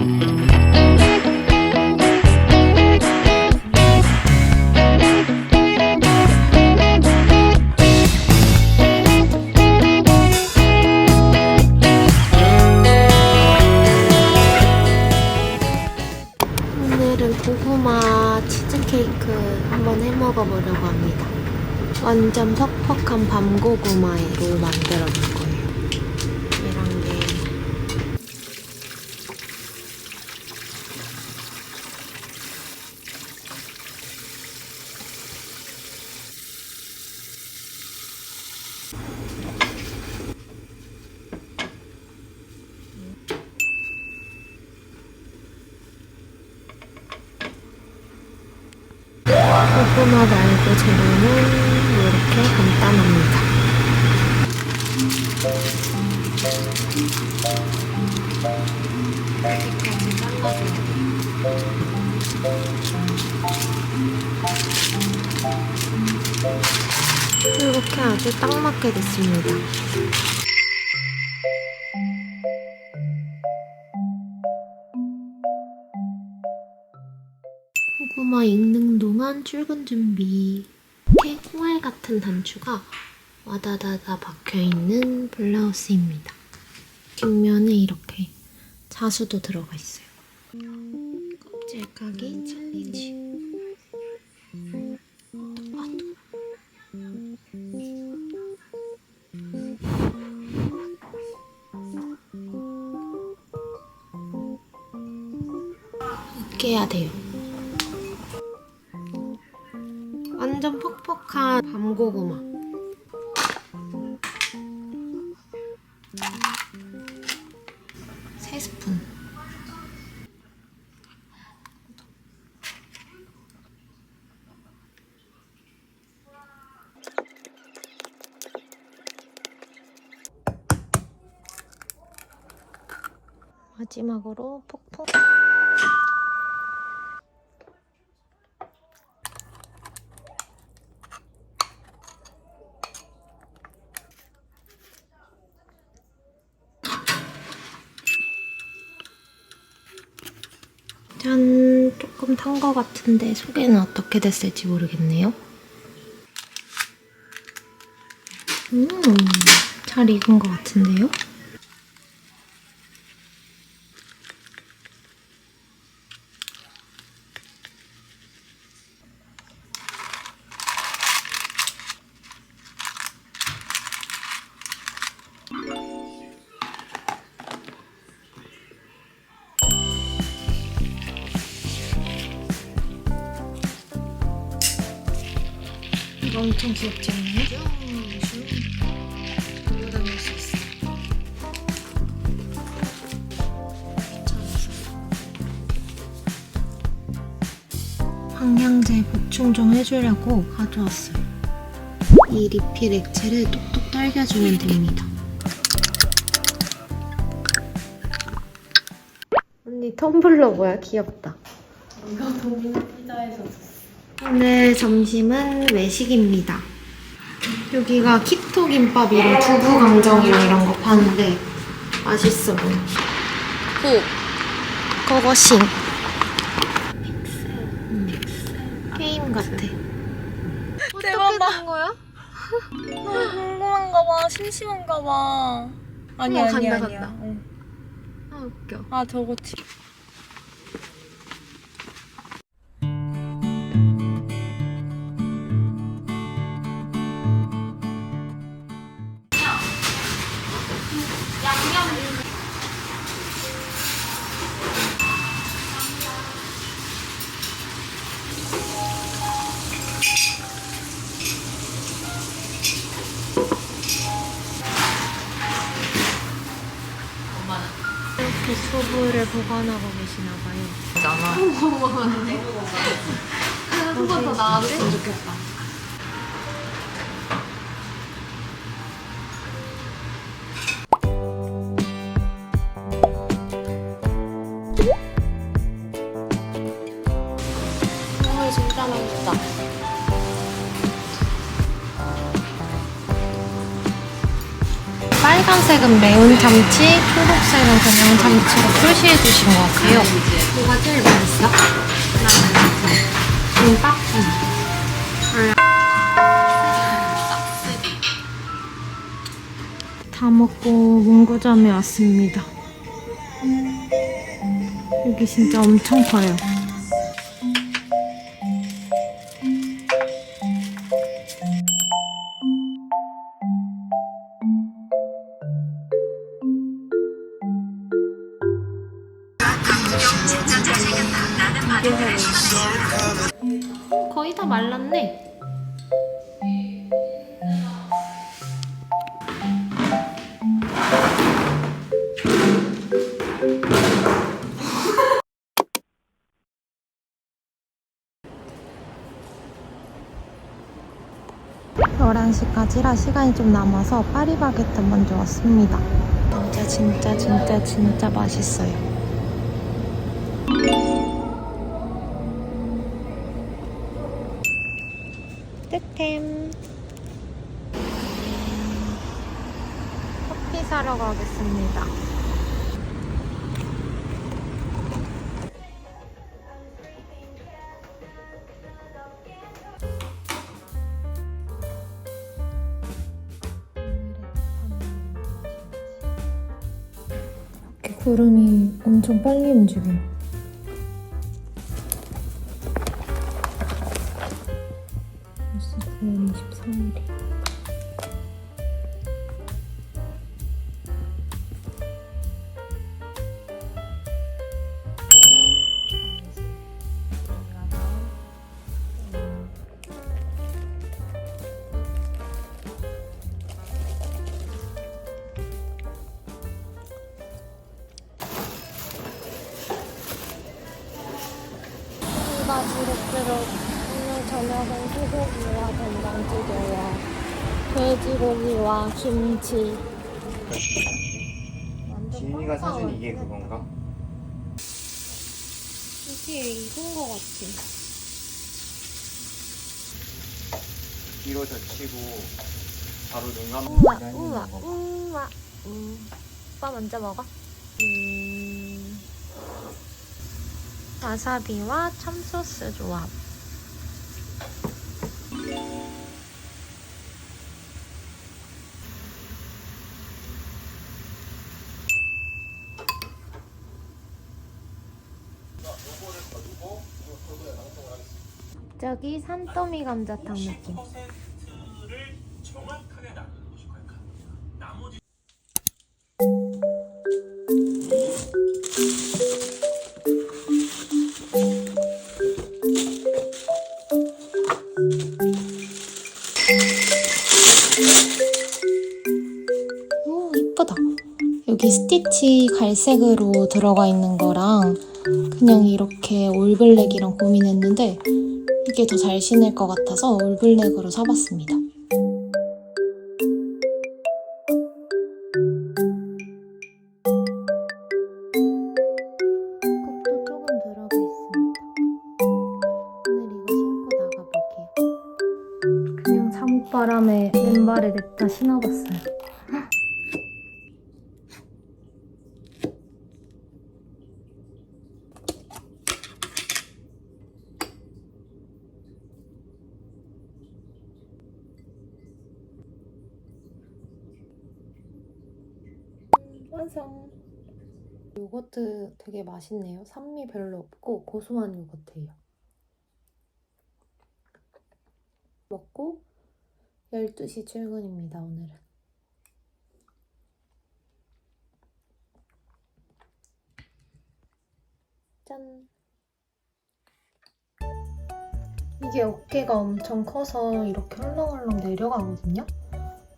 오늘은 고구마 치즈케이크 한번 해 먹어 보려고 합니다. 완전 퍽퍽한 밤고구마로 만들어 볼 거예요. 이런 게 고구마 말고 재료는 이렇게 간단합니다. 이렇게 아주 딱 맞게 됐습니다. 고구마 익는 동안 출근 준비. 이렇게 콩알 같은 단추가 와다다다 박혀있는 블라우스입니다. 뒷면에 이렇게 자수도 들어가 있어요. 껍질각이 잘리지. 스푼. 마지막으로 폭풍. 짠, 조금 탄 것 같은데 속에는 어떻게 됐을지 모르겠네요. 음, 잘 익은 것 같은데요? 엄청 귀엽지 않나요? 들고 다닐 수 있어. 방향제 보충 좀 해주려고 가져왔어요. 이 리필 액체를 톡톡 딸겨주면 됩니다. 언니 텀블러 뭐야? 귀엽다. 이거 동네 피자에서 줬어. 오늘 점심은 외식입니다. 여기가 키토 김밥이랑 두부 강정이랑 이런 거 파는데 맛있어 보여. 고 그거싱. 게임 같아. 나. 된 거야? 너무 궁금한가 봐. 심심한가 봐. 아니야 어머, 아니야 간다, 아니야. 간다. 어. 아 웃겨. 아 저거 지. 두부를 보관하고 계시나 봐요. 한번더 나와줬으면 좋겠다. 빨간색은 매운 참치, 초록색은 그냥 참치로 표시해 주신 것 같아요. 뭐가 제일 맛있어? 김밥? 다 먹고 문구점에 왔습니다. 여기 진짜 엄청 커요. 거의 다 말랐네. 열한 시까지라 시간이 좀 남아서 파리바게뜨 먼저 왔습니다. 진짜 진짜 진짜 진짜 맛있어요. 끝템 커피 사러 가겠습니다. 구름이 엄청 빨리 움직여요. 바지룩스룩 오늘 저녁은 소고기와 된장찌개와 돼지고기와 김치 지민이가 사준 이게 그건가? 이게 익은 거 같아 뒤로 젖히고 바로 눈 우와 감고 우와 우와 음. 오빠 먼저 먹어 음. 와사비와 참소스 조합. 저기 산더미 감자탕 느낌 스티치 갈색으로 들어가 있는 거랑 그냥 이렇게 올블랙이랑 고민했는데 이게 더 잘 신을 것 같아서 올블랙으로 사봤습니다. 컵도 조금 들어가 있습니다. 오늘 이거 신고 나가볼게요. 그냥 잠옷바람에 맨발에 냅다 신어봤어요. 완성. 요거트 되게 맛있네요. 산미 별로 없고 고소한 요거트예요. 먹고 12시 출근입니다, 오늘은. 짠! 이게 어깨가 엄청 커서 이렇게 헐렁헐렁 내려가거든요?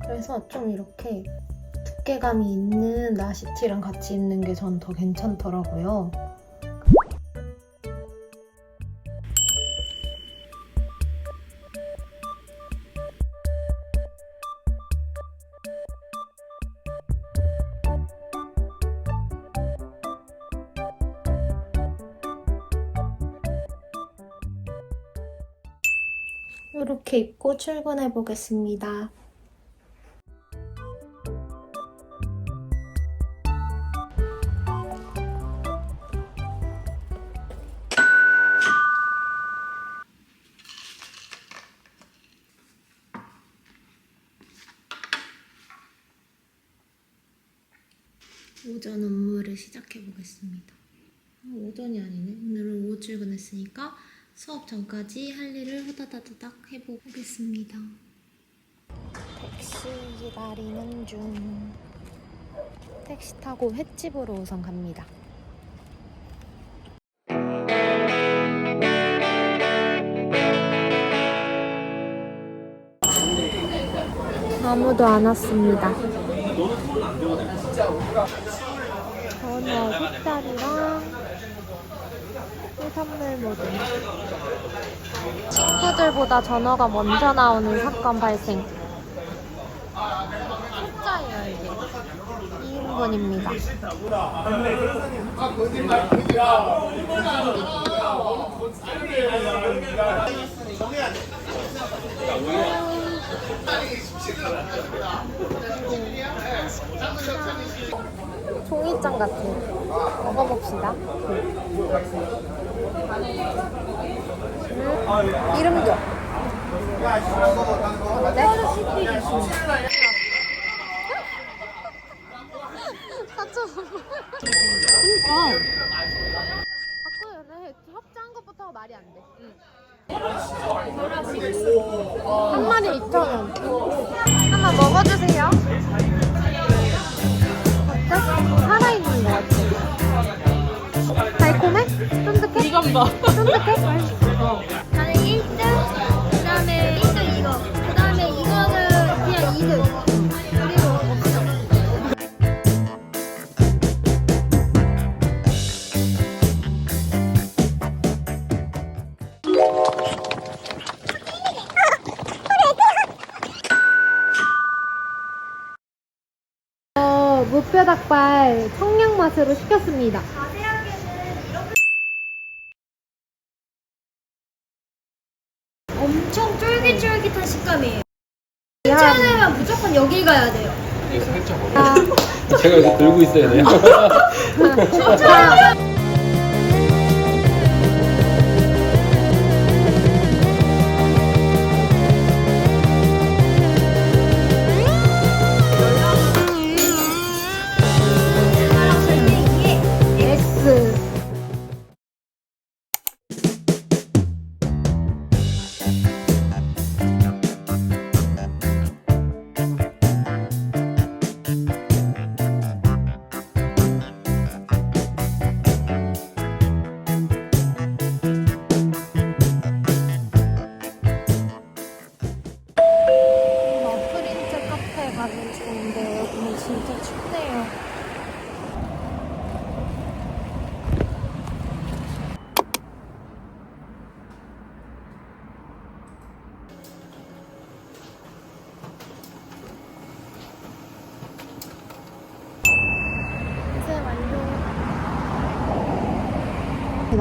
그래서 좀 이렇게 두께감이 있는 나시티랑 같이 입는 게 전 더 괜찮더라고요. 이렇게 입고 출근해 보겠습니다. 오전 업무를 시작해 보겠습니다. 아, 오전이 아니네. 오늘은 오후 출근했으니까 수업 전까지 할 일을 후다다다닥 해보겠습니다. 택시 기다리는 중. 택시 타고 횟집으로 우선 갑니다. 아무도 안 왔습니다. 전어 색깔이랑 해산물 모듬. 친구들보다 전어가 먼저 나오는 사건 발생. 숫자예요, 이게. 2인분입니다. 종이장 같은 먹어봅시다. 음, 이름도. 어때? 맛으로 시켰습니다. 엄청 쫄깃쫄깃한 식감이에요. 야, 춘천에면 무조건 여길 가야 돼요. 아, 제가 이렇게 들고 있어야 돼요. S.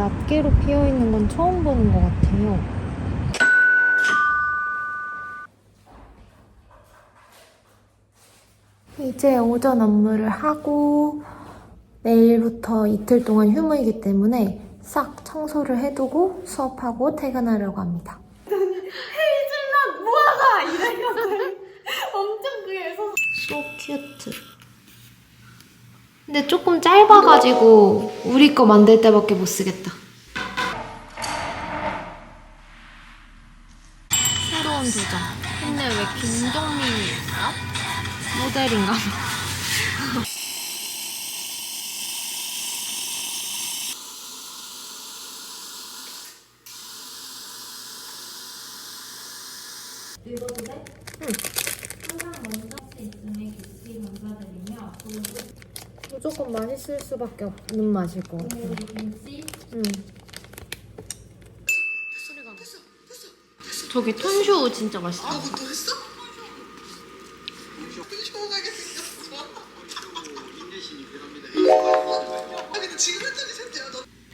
낱개로 피어 있는 건 처음 보는 것 같아요. 이제 오전 업무를 하고 내일부터 이틀 동안 휴무이기 때문에 싹 청소를 해두고 수업하고 퇴근하려고 합니다. 무화과 이래요. 엄청 그래서. So cute. 근데 조금 짧아가지고 우리 거 만들 때밖에 못 쓰겠다. 새로운 도전. 근데 왜 김정민이었어? 모델인가 봐. 무조건 맛있을 수밖에 없는 맛일 것 같아. 응. 저기 톤쇼 진짜 맛있다. 아, 또 했어? 시원하게 생겼어.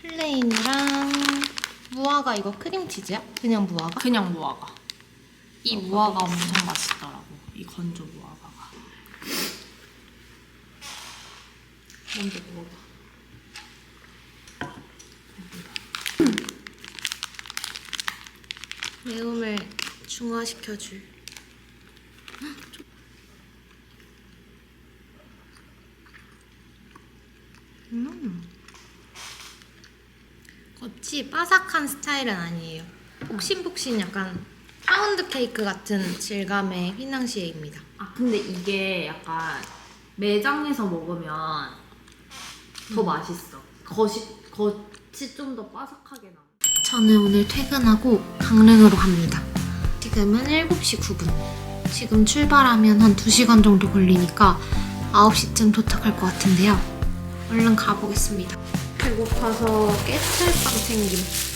플레인이랑 무화과 이거 크림치즈야? 그냥 무화과? 그냥 무화과. 이 무화과 엄청 맛있더라고. 이 건조 무화과가. 먼저 먹어봐. 매움을 중화시켜줄. 음. 겉이 바삭한 스타일은 아니에요. 폭신폭신 약간 파운드 케이크 같은 질감의 휘낭시에입니다. 아 근데 이게 약간 매장에서 먹으면 더 맛있어. 겉이 겉이 좀 더 바삭하게 나. 저는 오늘 퇴근하고 강릉으로 갑니다. 지금은 7시 9분. 지금 출발하면 한 2시간 정도 걸리니까 9시쯤 도착할 것 같은데요. 얼른 가보겠습니다. 배고파서 깨틀빵 챙김.